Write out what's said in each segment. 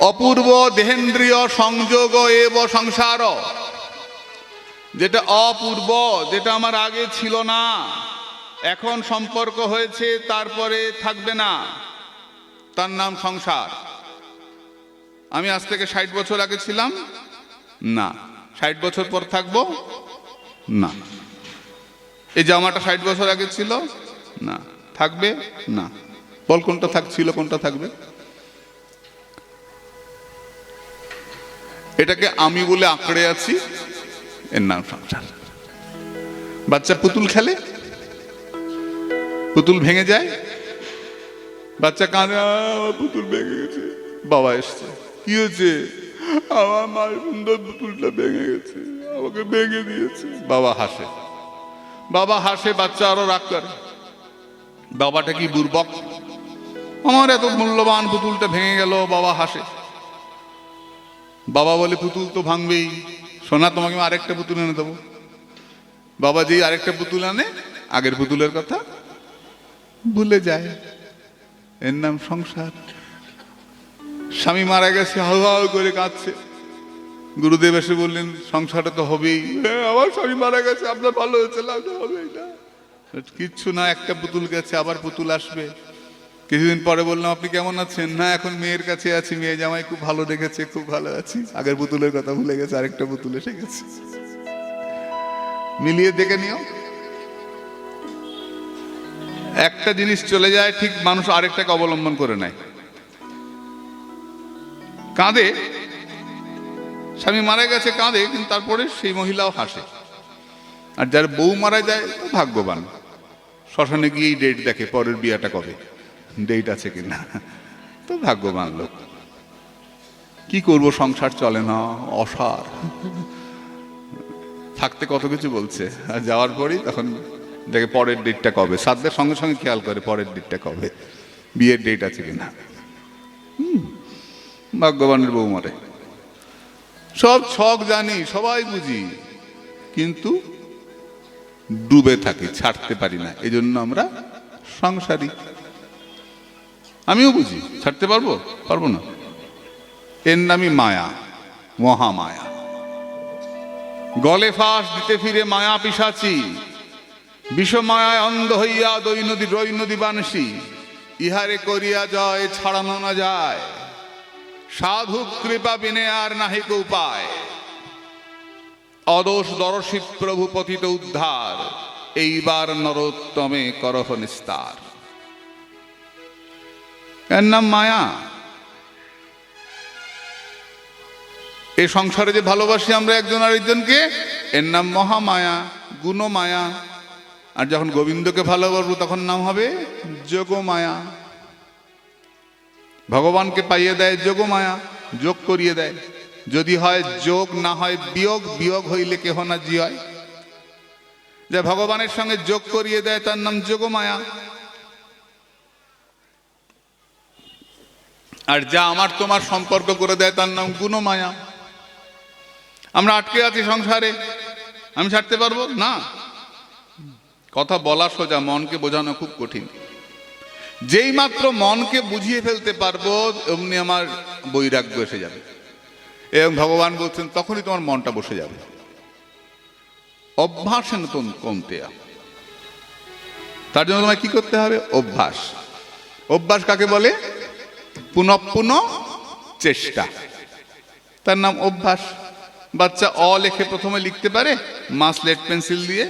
অপূর্ব দেহেন্দ্রীয় সংযোগ এব সংসার। যেটা অপূর্ব, যেটা আমার আগে ছিল না, এখন সম্পর্ক হয়েছে, তারপরে থাকবে না। তার নাম সংসার। আমি আজ থেকে ষাট বছর আগে ছিলাম? না। ষাট বছর পর থাকব? না। এই জামাটা ষাট বছর আগে ছিল? না। থাকবে? না। বল কোনটা থাকছিল কোনটা থাকবে? এটাকে আমি বলে আঁকড়ে আছি। এর নাম সংসার। বাচ্চা পুতুল খেলে? পুতুল ভেঙে যায়? বাচ্চা কাঁদে পুতুল ভেঙে গেছে। বাবা এসছে, কি হয়েছে? আমার মার সুন্দর পুতুলটা ভেঙে গেছে, আমাকে ভেঙে দিয়েছে। বাবা হাসে। বাবা হাসে, বাচ্চা আরও রাগ করে। বাবাটা কি বুর্বক আমার এত মূল্যবান পুতুলটা ভেঙে গেল। বাবা হাসে। বাবা বলে পুতুল তো ভাঙবেই। সোনা তোমাকে আমি আরেকটা পুতুল এনে দেবো। বাবা যেই আরেকটা পুতুল আনে আগের পুতুলের কথা ভুলে যায়। এর নাম সংসার। স্বামী মারা গেছে হাউ হাউ করে কাঁদছে। গুরুদেব এসে বললেন সংসারটা তো হবেই। "হ্যাঁ, আমার স্বামী মারা গেছে আপনার ভালো হয়েছে না। কিচ্ছু না একটা পুতুল গেছে আবার পুতুল আসবে। কিছুদিন পরে বললাম, আপনি কেমন আছেন? না, এখন মেয়ের কাছে আছি। মেয়ে জামাই খুব ভালো রেখেছে খুব ভালো আছি। আগের পুতুলের কথা ভুলে গেছে, আরেকটা পুতুল এসে গেছে। মিলিয়ে দেখে নিও। একটা জিনিস চলে যায়, ঠিক মানুষ আরেকটাকে অবলম্বন করে নেয়। কাঁদে। স্বামী মারা গেছে, কাঁদে, কিন্তু তারপরে সেই মহিলাও হাসে। আর যার বউ মারা যায় ভাগ্যবান। শ্মশানে গিয়েই ডেট দেখে, পরের বিয়াটা কবে। ডেট আছে কিনা? তো ভাগ্যবান লোক। কি করব সংসার চলে না অসার। থাকতে কত কিছু বলছে। আর যাওয়ার পরেই তখন দেখে পরের ডেটটা কবে? সাতদের সঙ্গে সঙ্গে খেয়াল করে পরের ডেটটা কবে। বিয়ের ডেট আছে কিনা? হুম, ভাগ্যবানের বউ মরে। সব ছক জানি সবাই বুঝি। কিন্তু ডুবে থাকি ছাড়তে পারি না। এই জন্য আমরা সংসারী। আমিও বুঝি, ছাড়তে পারব? পারব না। এর নামই মায়া, মহামায়া। গলে ফাঁস দিতে ফিরে মায়া পিসাচি, বিষমায়ায় অন্ধ হইয়া দৈনদী দৈনদী বানসি, ইহারে করিয়া জয় ছাড়ানো না যায়। সাধু কৃপা বিনে আর নাহিক উপায় অদোষ দর্শী প্রভু পতিত উদ্ধার, এইবার নরোত্তমে করহ নিস্তার। এর নাম মায়া। এই সংসারে যে ভালোবাসি আমরা একজন আরেকজনকে, এর নাম মহামায়া, গুণমায়া। আর যখন গোবিন্দকে ভালোবাসবো, তখন নাম হবে যোগমায়া। ভগবানকে পাইয়ে দেয় যোগমায়া, যোগ করিয়ে দেয়। যদি হয় যোগ, না হয় বিয়োগ বিয়োগ হইলে কেহ না জি হয় যে ভগবানের সঙ্গে যোগ করিয়ে দেয়, তার নাম যোগমায়া। আর যা আমার তোমার সম্পর্ক করে দেয় তার নাম গুণমায়া। আমরা আটকে আছি সংসারে। আমি ছাড়তে পারব? না। কথা বলা সোজা, মনকে বোঝানো খুব কঠিন। যেই মাত্র মনকে বুঝিয়ে ফেলতে পারব, অমনি আমার বৈরাগ্য এসে যাবে। এবং ভগবান বলছেন, তখনই তোমার মনটা বসে যাবে। অভ্যাস নতুন কমতে তার জন্য তোমায় কি করতে হবে? অভ্যাস। অভ্যাস কাকে বলে? পুনঃ পুনঃ চেষ্টা। তার নাম অভ্যাস। বাচ্চা অ লেখে প্রথমে লিখতে পারে, মা স্লেট পেন্সিল দিয়ে।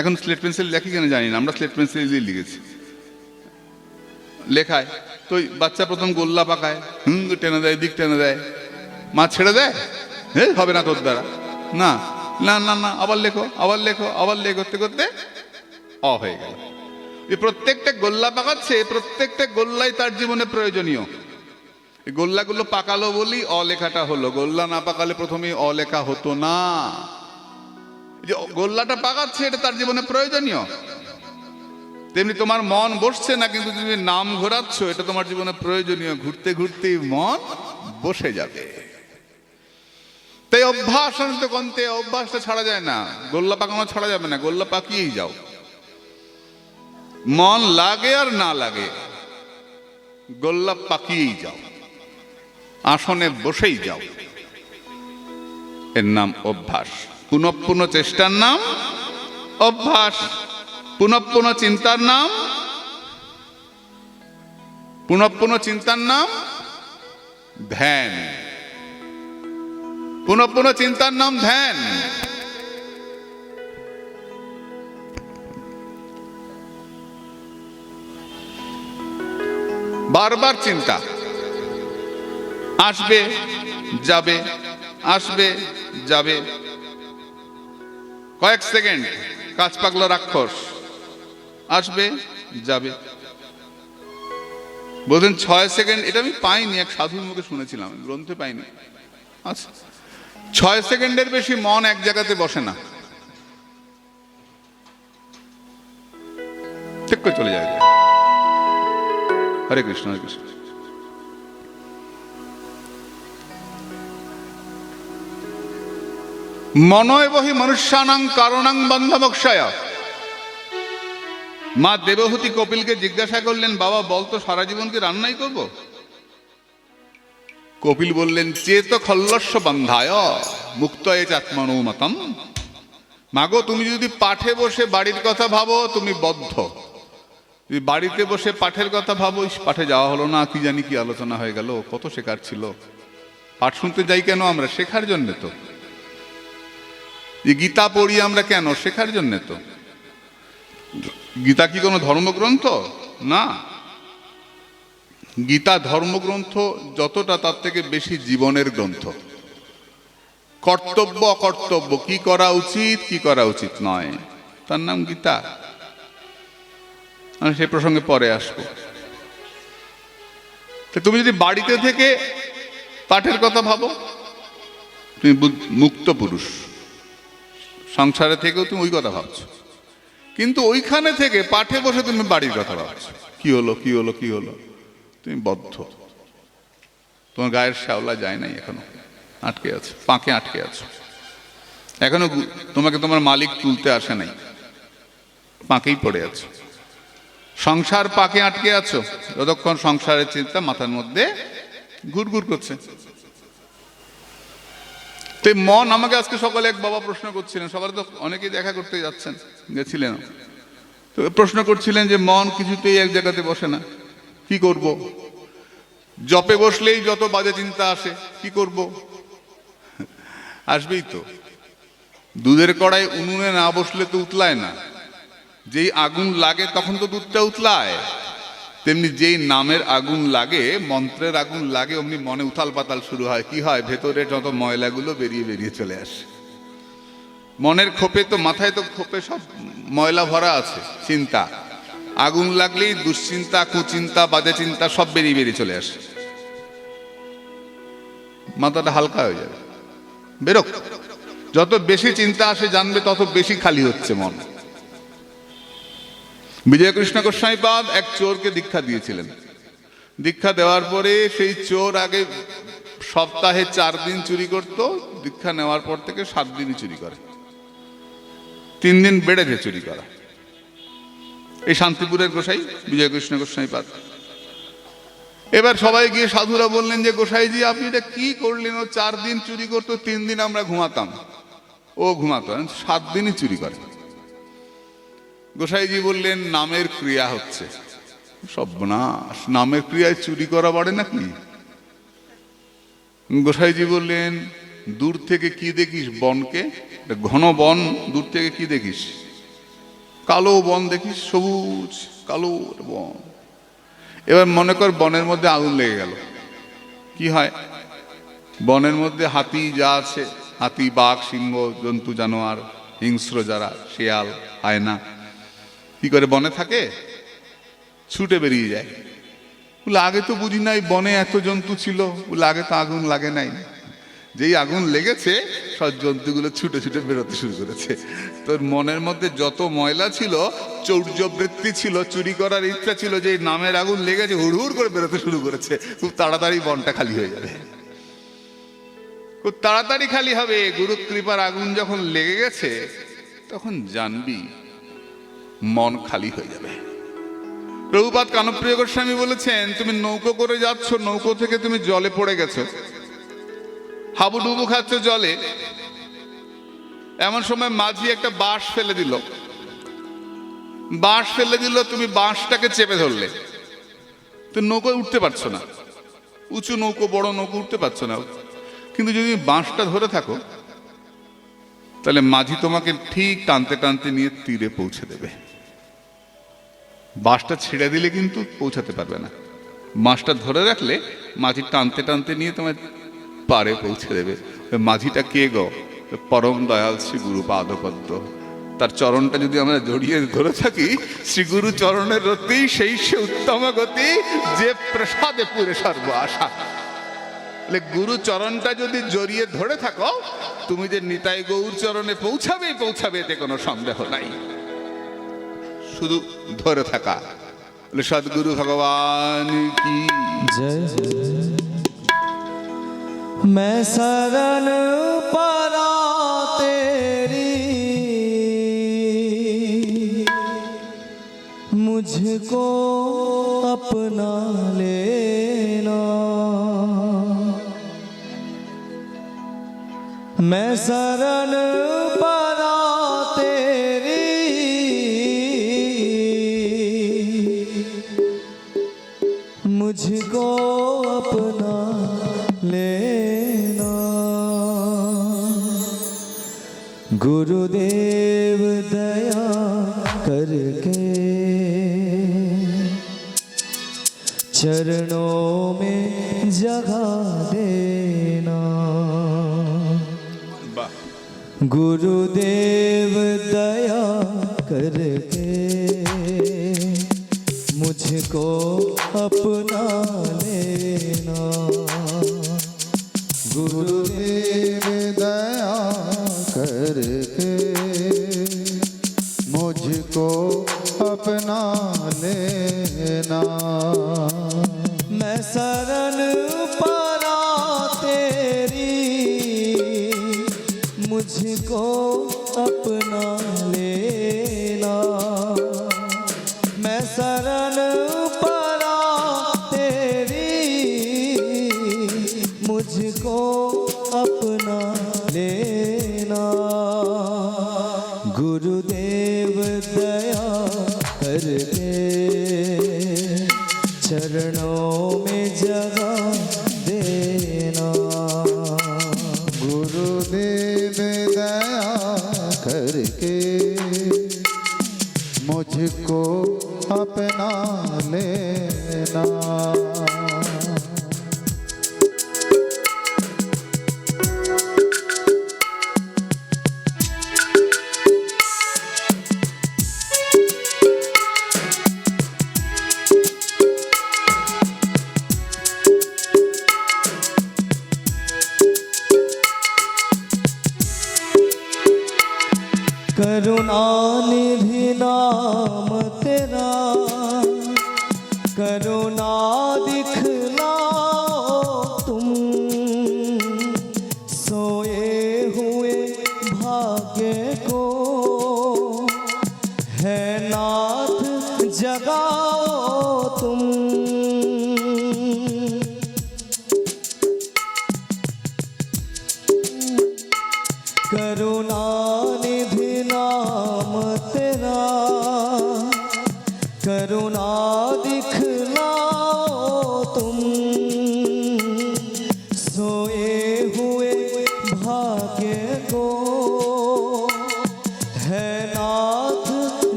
এখন স্লেট পেন্সিল লেখে কেন জানি না, আমরা স্লেট পেন্সিল দিয়ে লিখেছি। লেখায়, তো বাচ্চা প্রথম গোল্লা পাকায়, হুম, টেনে দেয়, দিক টেনে দেয়। মা ছেড়ে দেয়? হে, হবে না তোর দ্বারা। না না না না, আবার লেখো আবার লেখো, আবার লেখ, করতে করতে অ হয়ে গেল। প্রত্যেকটা গোল্লা পাকাচ্ছে প্রত্যেকটা গোল্লাই তার জীবনে প্রয়োজনীয়। গোল্লাগুলো পাকালো বলি অলেখাটা হলো। গোল্লা না পাকালে প্রথমে অলেখা হতো না। যে গোল্লাটা পাকাচ্ছে, এটা তার জীবনে প্রয়োজনীয়। তেমনি তোমার মন বসছে না, কিন্তু তুমি নাম ঘোরাচ্ছ, এটা তোমার জীবনে প্রয়োজনীয়। ঘুরতে ঘুরতেই মন বসে যাবে। তাই অভ্যাস আনতে কন্তে অভ্যাসটা ছাড়া যায় না। গোল্লা পাকানো ছাড়া যাবে না। গোল্লা পাকিয়েই যাও। মন লাগে আর না লাগে। গোল্লা পাকিয়েই যাও, আসনে বসেই যাও। এর নাম অভ্যাস। পুনঃপুন চেষ্টার নাম অভ্যাস। পুনঃপুন চিন্তার নাম পুনঃপুন চিন্তার নাম ধ্যান। পুনঃপুন চিন্তার নাম ধ্যান। বারবার চিন্তা। আসবে, যাবে আসবে, যাবে। কয়েক সেকেন্ড কাজ পাগলা রাক্ষস। আসবে, যাবে। বলছেন, ছয় সেকেন্ড, এটা আমি পাইনি, এক সাধুর মুখে শুনেছিলাম গ্রন্থে পাইনি। আচ্ছা ছয় সেকেন্ডের বেশি মন এক জায়গাতে বসে না। ঠিক করে চলে যায় হরে কৃষ্ণ হরে কৃষ্ণ। মনয় বহি মনুষ্যানাং কারণাং বন্ধমক্ষয়। মা দেবহূতি কপিলকে জিজ্ঞাসা করলেন, বাবা বলতো সারা জীবন কি রান্নাই করব? কপিল বললেন, চেত খল্লস্য বন্ধায় মুক্ত এ চাত্মনৌমতম মাগো, তুমি যদি পাঠে বসে বাড়ির কথা ভাবো, তুমি বদ্ধ। বাড়িতে বসে পাঠের কথা ভাবো পাঠে যাওয়া হলো না, কি জানি কি আলোচনা হয়ে গেল, কত শেখার ছিল। পাঠ শুনতে যাই কেন আমরা? শেখার জন্য তো। গীতা পড়ি আমরা কেন? শেখার জন্য তো। গীতা কি কোনো ধর্মগ্রন্থ? না। গীতা ধর্মগ্রন্থ যতটা তার থেকে বেশি জীবনের গ্রন্থ। কর্তব্য অকর্তব্য, কি করা উচিত, কি করা উচিত নয়। তার নাম গীতা। আমি সেই প্রসঙ্গে পরে আসব। তুমি যদি বাড়িতে থেকে পাঠের কথা ভাবো, তুমি মুক্ত পুরুষ। সংসারে থেকেও তুমি ওই কথা ভাবছ। কিন্তু ওইখানে থেকে পাঠে বসে তুমি বাড়ির কথা ভাবছ। কি হলো কি হলো কি হলো? তুমি বদ্ধ। তোমার গায়ের শ্যাওলা যায় নাই এখনও। আটকে আছে পাঁকে আটকে আছো। এখনও তোমাকে তোমার মালিক তুলতে আসে নাই। পাঁকেই পড়ে আছো। সংসার পাকে আটকে আছো? যতক্ষণ সংসারের চিন্তা মাথার মধ্যে ঘুরঘুর করছে। তো মন, আমাকে আজকে সকালে এক বাবা প্রশ্ন করছিলেন, সকালে তো অনেকেই দেখা করতে যাচ্ছেন, গেছিলেন। তো প্রশ্ন করছিলেন যে, মন কিছুতেই এক জায়গাতে বসে না, কি করব? জপে বসলেই যত বাজে চিন্তা আসে, কি করব? আসবেই তো। দুধের কড়াই উনুনে না বসলে তো উতলায় না। যেই আগুন লাগে তখন তো দুধটা উতলায়। তেমনি যেই নামের আগুন লাগে, মন্ত্রের আগুন লাগে, অমনি মনে উথাল পাতাল শুরু হয়। কি হয়? ভেতরে যত ময়লাগুলো বেরিয়ে বেরিয়ে চলে আসে। মনের খোপে তো মাথায় তো খোপে সব ময়লা ভরা আছে, চিন্তা। আগুন লাগলেই দুশ্চিন্তা, কুচিন্তা, বাজে চিন্তা সব বেরিয়ে বেরিয়ে চলে আসে। মাথাটা হালকা হয়ে যাবে। বেরোক যত বেশি চিন্তা আসে, জানবে তত বেশি খালি হচ্ছে মন। বিজয় কৃষ্ণ গোস্বামীপাদ এক চোরকে দীক্ষা দিয়েছিলেন। দীক্ষা দেওয়ার পরে সেই চোর আগে সপ্তাহে চার দিন চুরি করত, দীক্ষা নেওয়ার পর থেকে সাত দিনই চুরি করে। তিন দিন বেড়েছে চুরি করা। এই শান্তিপুরের গোসাই বিজয় কৃষ্ণ গোস্বামীপাদ এবার সবাই গিয়ে সাধুরা বললেন যে, গোসাইজি, আপনি এটা কি করলেন? ও চার দিন চুরি করতো, তিন দিন আমরা ঘুমাতাম। ও ঘুমাতো সাত দিনই চুরি করে। গোসাইজি বললেন, নামের ক্রিয়া হচ্ছে। সর্বনাশ, নামের ক্রিয়ায় চুরি করা বাড়ে নাকি? গোসাইজি বললেন, দূর থেকে কি দেখিস বনকে? ঘন বন, দূর থেকে কি দেখিস? কালো বন দেখিস, সবুজ, কালো বন। এবার মনে কর, বনের মধ্যে আগুন লেগে গেল। কি হয়? বনের মধ্যে হাতি যা আছে, হাতি, বাঘ, সিংহ, জন্তু, জানোয়ার, হিংস্র যারা, শিয়াল, হায়না কি করে বনে থাকে? ছুটে বেরিয়ে যায়। বলে, আগে তো বুঝি নাই বনে এত জন্তু ছিল। বলে, আগে তো আগুন লাগে নাই। যেই আগুন লেগেছে, সব জন্তুগুলো ছুটে ছুটে বেরোতে শুরু করেছে। তোর মনের মধ্যে যত ময়লা ছিল, চৌর্যবৃত্তি ছিল, চুরি করার ইচ্ছা ছিল, যে নামের আগুন লেগেছে হুড়হুড় করে বেরোতে শুরু করেছে, খুব তাড়াতাড়ি বনটা খালি হয়ে যাবে। খুব তাড়াতাড়ি খালি হবে। গুরু কৃপার আগুন যখন লেগে গেছে, তখন জানবি মন খালি হয়ে যাবে। প্রভুপাত কানপ্রিয় গোস্বামী বলেছেন, তুমি নৌকো করে যাচ্ছ, নৌকো থেকে তুমি জলে পড়ে গেছো। হাবুডুবু খাচ্ছ জলে। এমন সময় মাঝি একটা বাঁশ ফেলে দিল। বাঁশ ফেলে দিল, তুমি বাঁশটাকে চেপে ধরলে। তো নৌকো উঠতে পারছ না। উঁচু নৌকো, বড় নৌকো উঠতে পারছ না। কিন্তু যদি বাঁশটা ধরে থাকো, তাহলে মাঝি তোমাকে ঠিক টানতে টানতে নিয়ে তীরে পৌঁছে দেবে। বাঁশটা ছেড়ে দিলে কিন্তু পৌঁছাতে পারবে না। বাঁশটা ধরে রাখলে মাঝি টানতে টানতে নিয়ে তোমার পারে পৌঁছে দেবে। মাঝিটা কে গো? পরম দয়াল শ্রী গুরু পাদপদ্ম। তার চরণটা যদি আমরা জড়িয়ে ধরে থাকি, শ্রী গুরু চরণের রতেই সেই সে উত্তম গতি, যে প্রসাদে পুরে সর্ব আশা। গুরু চরণটা যদি জড়িয়ে ধরে থাকো, তুমি যে নিতাই গৌর চরণে পৌঁছাবেই পৌঁছাবে এতে কোনো সন্দেহ নাই। শুধু ধরে থাকা বলে সদ্গুরু ভগবান কি जय मैं शरण परा तेरी मुझको अपना लेना मैं शरण गुरुदेव दया करके चरणों में जगा देना। गुरुदेव दया करके मुझको अपना अपना लेना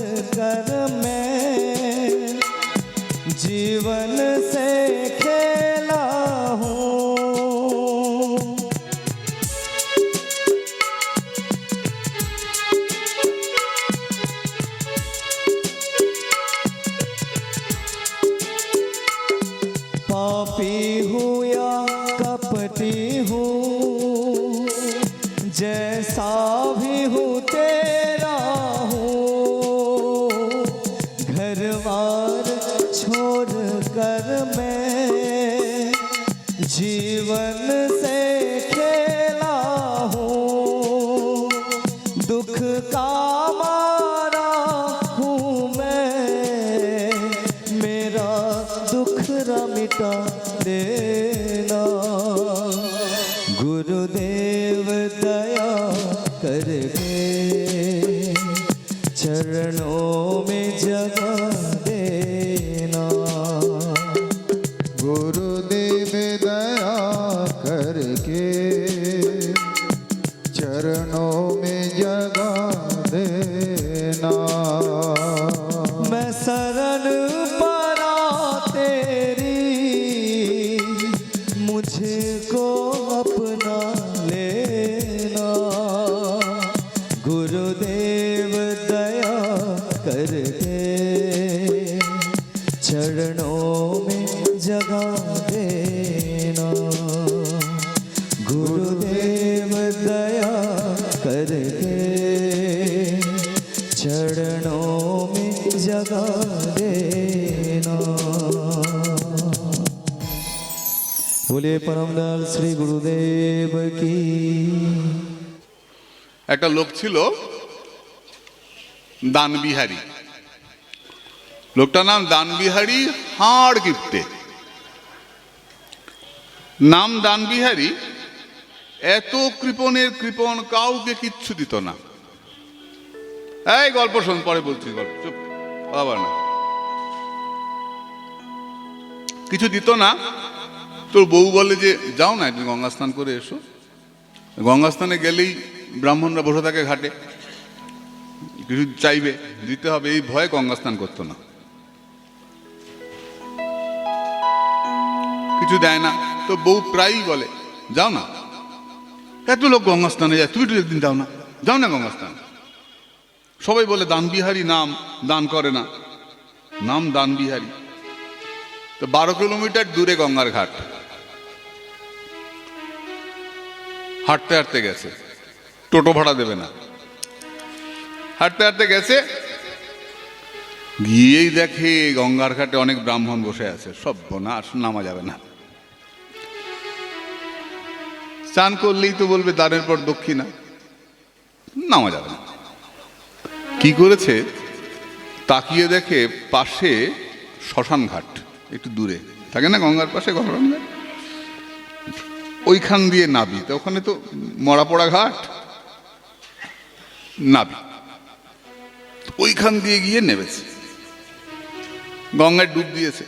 कर में जीवन से करके चरणों में जगा বলে পরমদাল শ্রী গুরুদেব কি? একটা লোক ছিল দানবিহারী। লোকটার নাম দানবিহারী হাড় গিফটে নাম দানবিহারী এত কৃপণের কৃপণ কাউকে কিচ্ছু দিত না। এই গল্প শোন, পরে বলছি গল্প, চুপ না। কিছু দিত না তোর বউ বলে যে, যাও না, একদিন গঙ্গা স্নান করে এসো। গঙ্গা স্নানে গেলেই ব্রাহ্মণরা বসে থাকে ঘাটে। কিছু চাইবে, দিতে হবে, এই ভয়ে গঙ্গা স্নান করতো না। কিছু দেয় না। তো বউ প্রায়ই বলে, যাও না, এত লোক গঙ্গা স্নানে যায়, তুমি একটু একদিন যাও না যাও না গঙ্গা স্নান সবাই বলে দান বিহারী নাম দান করে না। নাম দান বিহারী তো বারো কিলোমিটার দূরে গঙ্গার ঘাট। হাঁটতে হাঁটতে গেছে। টোটো ভাড়া দেবে না। হাঁটতে হাঁটতে গেছে। গিয়েই দেখে গঙ্গার ঘাটে অনেক ব্রাহ্মণ বসে আছে। সব নাশ নামা যাবে না। চান করলেই তো বলবে দানের পর দক্ষিণা। নামা যাবে না। কি করেছে? তাকিয়ে দেখে পাশে শ্মশান ঘাট, একটু দূরে। থাকে না গঙ্গার পাশে, গঙ্গার ঘাট? ওইখান দিয়ে নাবি তো ওখানে তো মরা পড়া ঘাট নাবি ওইখান দিয়ে গিয়ে নেমেছে। গঙ্গায় ডুব দিয়েছে।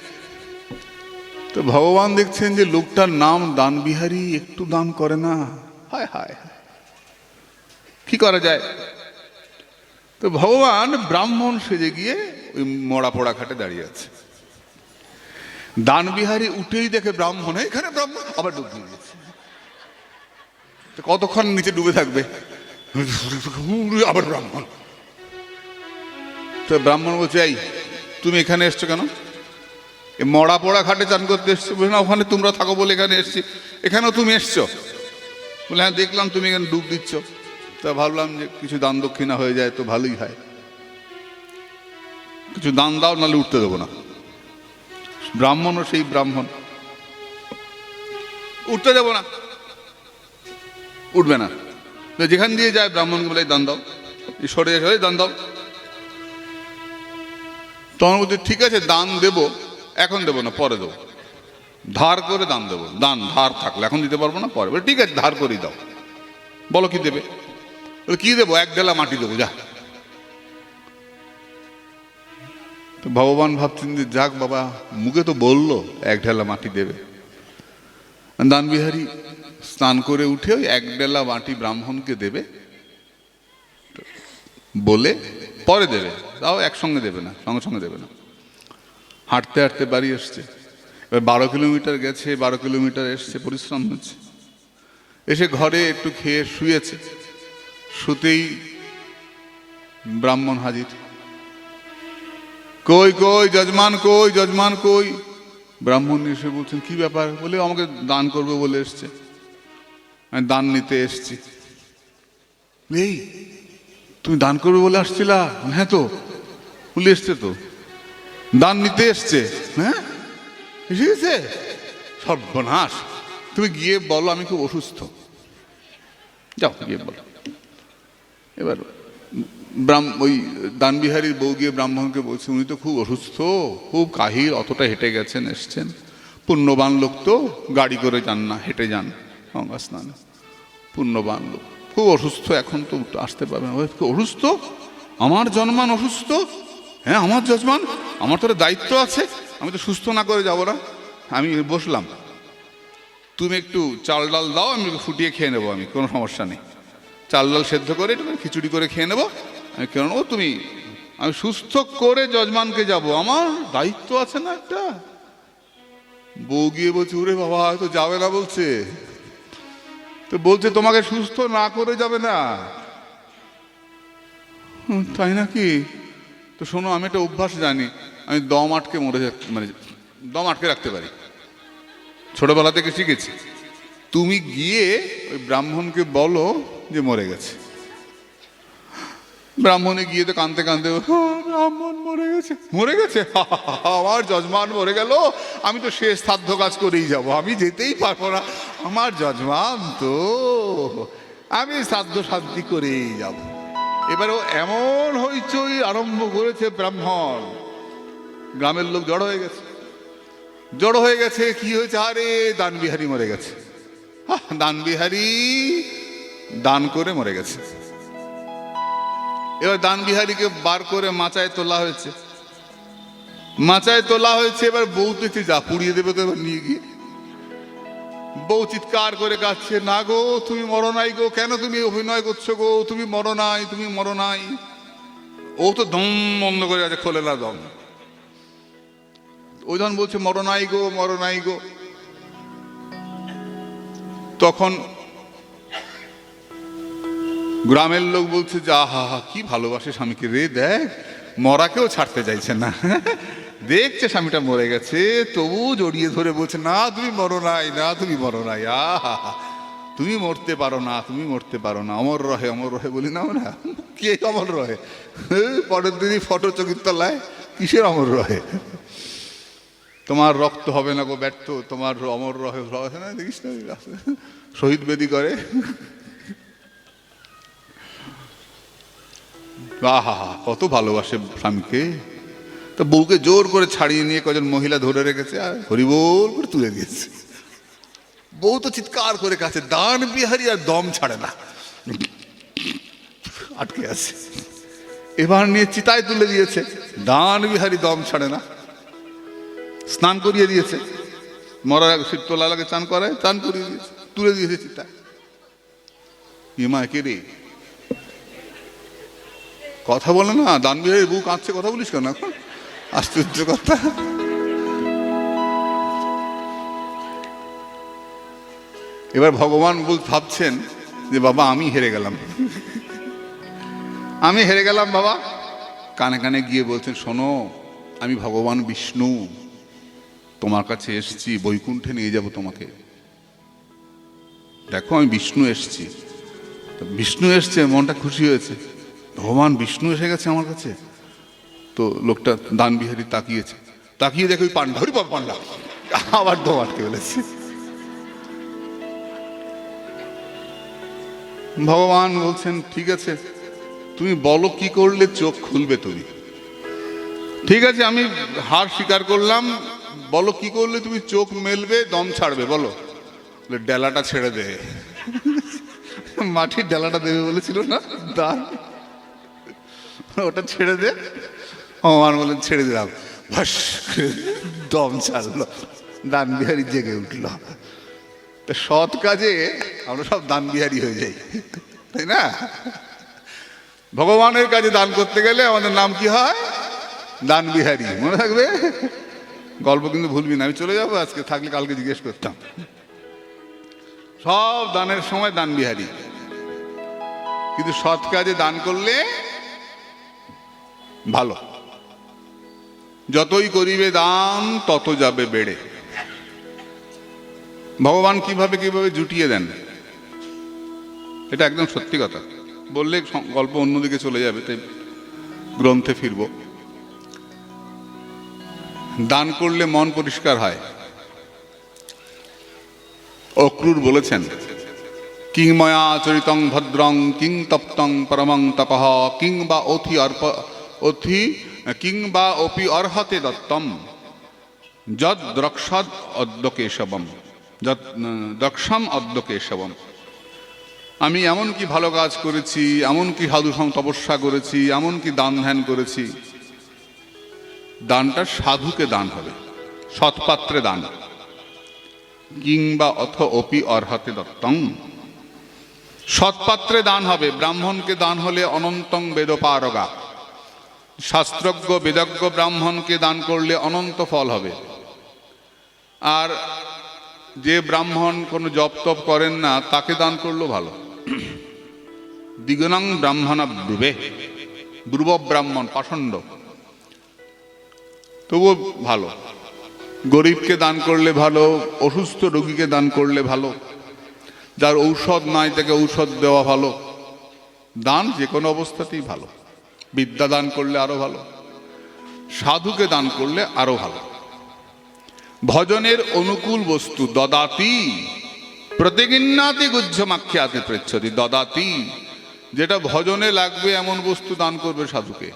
তো ভগবান দেখছেন যে লোকটার নাম দানবিহারী, একটু দান করে না। হায় হায়। কি করা যায়? তো ভগবান ব্রাহ্মণ সেজে গিয়ে ওই মরা পোড়া ঘাটে দাঁড়িয়ে আছে। দানবিহারী উঠেই দেখে ব্রাহ্মণ এখানে ব্রাহ্মণ। আবার ডুব দিয়ে দিয়েছে। কতক্ষণ নিচে ডুবে থাকবে? আবার ব্রাহ্মণ। তো ব্রাহ্মণ বলছে, এই, তুমি এখানে এসছো কেন? মরা পড়া ঘাটে চান করতে এসছো। বলে না, ওখানে তোমরা থাকো বলে এখানে এসছি। এখানেও তুমি এসছো? বলে হ্যাঁ দেখলাম তুমি এখানে ডুব দিচ্ছ। তা ভাবলাম যে কিছু দান দক্ষিণা হয়ে যায় তো ভালোই হয়। কিছু দান দাও, নাহলে উঠতে দেবো না। ব্রাহ্মণও সেই ব্রাহ্মণ। উঠতে দেবো না। উঠবে না। যেখান দিয়ে যায় ব্রাহ্মণ বলে দান দাও। এই সরে দান দাও। তখন বলছে, ঠিক আছে, দান দেব, এখন দেবো না, পরে দেবো। ধার করে দান দেবো। দান, ধার থাকলে, এখন দিতে পারব না, পরে। বলে, ঠিক আছে, ধার করেই দাও। বলো, কি দেবে? কি দেবো? এক ডেলা মাটি দেবো, যা। তো ভগবান ভাবছেন যে, যাক বাবা, মুখে তো বলল, এক ঢেলা মাটি দেবে। দানবিহারী স্নান করে উঠে ওই এক ডেলা মাটি ব্রাহ্মণকে দেবে। বলে, পরে দেবে, তাও একসঙ্গে দেবে না, সঙ্গে সঙ্গে দেবে না। হাঁটতে হাঁটতে বাড়ি এসছে। এবার বারো কিলোমিটার গেছে, বারো কিলোমিটার এসছে, পরিশ্রম হচ্ছে। এসে ঘরে একটু খেয়ে শুয়েছে। শুতেই ব্রাহ্মণ হাজির। কই কই, যজমান কই যজমান, কই? ব্রাহ্মণ এসে বলছেন, কি ব্যাপার? বলে, আমাকে দান করবে বলে এসছে। আমি দান নিতে এসছি। এই তুমি দান করবে বলে আসছিলা? হ্যাঁ তো। বলে এসছে তো। দান নিতে এসছে। হ্যাঁ? এসে গেছে? সর্বনাশ। তুমি গিয়ে বলো আমি খুব অসুস্থ। যাও গিয়ে বলো। এবার ব্রাহ্ম ওই দানবিহারীর বউ গিয়ে ব্রাহ্মণকে বলছে উনি তো খুব অসুস্থ। খুব কাহির অতটা হেঁটে গেছেন এসছেন। পুণ্যবান লোক তো গাড়ি করে যান না হেঁটে যান। গঙ্গা স্নানে পুণ্যবান লোক। খুব অসুস্থ, এখন তো আসতে পারবে না। অসুস্থ? আমার জন্মান অসুস্থ? হ্যাঁ আমার যজমান আমার তো দায়িত্ব আছে। আমি তো সুস্থ না করে যাব না। আমি বসলাম। তুমি একটু চাল ডাল দাও, আমি ফুটিয়ে খেয়ে নেব আমি, কোনো সমস্যা নেই। চাল ডাল সেদ্ধ করে একটু খিচুড়ি করে খেয়ে নেব। আমি কেন নেব? তুমি, আমি সুস্থ করে যজমানকে যাব। আমার দায়িত্ব আছে না একটা? বউ গিয়ে বলছে, ওরে বাবা হয়তো যাবে না বলছে। তো বলছে, তোমাকে সুস্থ না করে যাবে না? তাই নাকি? তো শোনো, আমি একটা অভ্যাস জানি, আমি দম আটকে মরে মানে দম আটকে রাখতে পারি। ছোটবেলা থেকে শিখেছি, তুমি গিয়ে ওই ব্রাহ্মণকে বলো যে মরে গেছে। ব্রাহ্মণে গিয়ে তো কানতে কানতে "হ্যাঁ, ব্রাহ্মণ মরে গেছে। মরে গেছে? আমার যজমান মরে গেল। আমি তো শেষ সাধ্য কাজ করেই যাব। আমি যেতেই পারব না। আমার যজমান তো আমি সাধ্য শান্তি করেই যাব। এবারে ও এমন হইচই আরম্ভ করেছে ব্রাহ্মণ। গ্রামের লোক জড়ো হয়ে গেছে। জড়ো হয়ে গেছে কি হয়েছে? আরে দানবিহারি মরে গেছে। দানবিহারী দান করে মরে গেছে। এবার দানবিহারীকে বার করে মাচায় তোলা হয়েছে। মাচায় তোলা হয়েছে, এবার বউ দেখছে যা, পুড়িয়ে দেবে তো এবার নিয়ে গিয়ে। বউ চিৎকার করে কাচ্ছে না গো, তুমি মরো নাই গো, কেন তুমি অভিনয় করছ গো? তুমি মরো নাই, তুমি মরো নাই। ও তো দম বন্ধ করে আছে, খোলে না দম ওই যখন বলছে, মরো নাই গো, মরো নাই গো। তখন গ্রামের লোক বলছে যে, আহা হা কি ভালোবাসে স্বামীকে রে, দেখ, মরাকেও ছাড়তে চাইছে না। দেখছে স্বামীটা মরে গেছে তবু জড়িয়ে ধরে বলছে, না, তুমি মরো নাই, না, তুমি মরো নাই, আহা। তুমি মরতে পারো না, তুমি মরতে পারো না। অমর রহে অমর রহে বলি না আমরা। কে অমর রহে? পরের দিনই ফটো চকির তলায় কিসের অমর রহে? তোমার রক্ত হবে না গো ব্যর্থ, তোমার অমর রহে রহে না, দেখিস না। শহীদ বেদি করে। আহা, কত ভালোবাসে স্বামীকে। তো বউকে জোর করে ছাড়িয়ে নিয়ে কজন মহিলা ধরে রেখেছে, আর হরিবোল করে তুলে দিয়েছে। বউ তো চিৎকার করে কাছে, দান বিহারি আর দম ছাড়ে না। আটকে আছে। এবার নিয়ে চিতায় তুলে দিয়েছে, দান বিহারি দম ছাড়ে না। স্নান করিয়ে দিয়েছে। মরা শীত তোলা লাগে চান করায়, চান করিয়ে দিয়েছে, তুলে দিয়েছে চিতায়। ইমা কে রে। কথা বলে না দান বিহারি বউ কাঁদছে কথা বলিস কেন এখন? আশ্চর্য কথা। এবার ভগবান বল ভাবছেন যে, বাবা, আমি হেরে গেলাম। আমি হেরে গেলাম, বাবা। কানে কানে গিয়ে বলছেন, শোনো, আমি ভগবান বিষ্ণু। তোমার কাছে এসছি, বৈকুণ্ঠে নিয়ে যাব তোমাকে। দেখো, আমি বিষ্ণু এসছি। বিষ্ণু এসছে, মনটা খুশি হয়েছে। ভগবান বিষ্ণু এসে গেছে আমার কাছে। তো লোকটা দান বিহারি তাকিয়েছে। তাকিয়ে দেখে ওই পান্ডা হরি পান্ডা আবার দম আটকে ফেলেছে। ভগবান বলছেন, ঠিক আছে, তুমি বলো কি করলে চোখ খুলবে তুমি? ঠিক আছে, আমি হার স্বীকার করলাম। বলো কি করলে তুমি চোখ মেলবে, দম ছাড়বে বলো, ডেলাটা ছেড়ে দে। মাটির ডেলাটা দেবে বলেছিল না? দান। ওটা ছেড়ে দে। ভগবান বলেন ছেড়ে দিলাম ভাস দম ছাড়লো। দান বিহারি জেগে উঠল। তা সৎ কাজে আমরা সব দান বিহারি হয়ে যাই, তাই না? ভগবানের কাজে দান করতে গেলে আমাদের নাম কি হয়? দান বিহারি মনে থাকবে? গল্প কিন্তু ভুলবি না, আমি চলে যাব আজকে, থাকলে কালকে জিজ্ঞেস করতাম। সব দানের সময় দান বিহারি কিন্তু সৎ কাজে দান করলে ভালো। যতই করিবে দান, তত যাবে বেড়ে। ভগবান কীভাবে কীভাবে জুটিয়ে দেন, এটা একদম সত্যি কথা। বললে গল্প অন্যদিকে চলে যাবে, তাই গ্রন্থে ফিরব। দান করলে মন পরিষ্কার হয়। অক্রুর বলেছেন, কিংময়া চরিতং ভদ্রং কিং তপ্তং পরমং তপহ কিং বা অথি অর্প অথি কিংবা অপি অর্হতে দত্তম। যদ দ্রক্ষদ অদ্য কেশবম যদ দক্ষম অদ্য কেশবম আমি এমন কি ভালো কাজ করেছি, এমন কি সাধু সং তপস্যা করেছি, এমন কি দান ধ্যান করেছি। দানটা সাধুকে দান হবে, সৎপাত্রে দান। কিংবা অথ অপি অর্হতে দত্তং সৎপাত্রে দান হবে, ব্রাহ্মণকে দান হলে অনন্তং বেদপারগা। শাস্ত্রজ্ঞ, বেদজ্ঞ ব্রাহ্মণকে দান করলে অনন্ত ফল হবে। আর যে ব্রাহ্মণ কোনো জপ তপ করেন না, তাকে দান করলেও ভালো। দ্বিগুণাং ব্রাহ্মণ ব্রুবে, ব্রুব ব্রাহ্মণ, পাষণ্ড। তবুও ভালো। গরিবকে দান করলে ভালো, অসুস্থ রোগীকে দান করলে ভালো। যার ঔষধ নাই, তাকে ঔষধ দেওয়া ভালো। দান যে কোনো অবস্থাতেই ভালো। বিদ্যা দান করলে আরও ভালো, সাধুকে দান করলে আরও ভালো। ভজনের অনুকূল বস্তু দদাতি, প্রতিগিন্নাতি গুজ্জমাখ্যাতি পৃচ্ছতি দদাতি। যেটা ভজনে লাগবে এমন বস্তু দান করবে সাধুকে।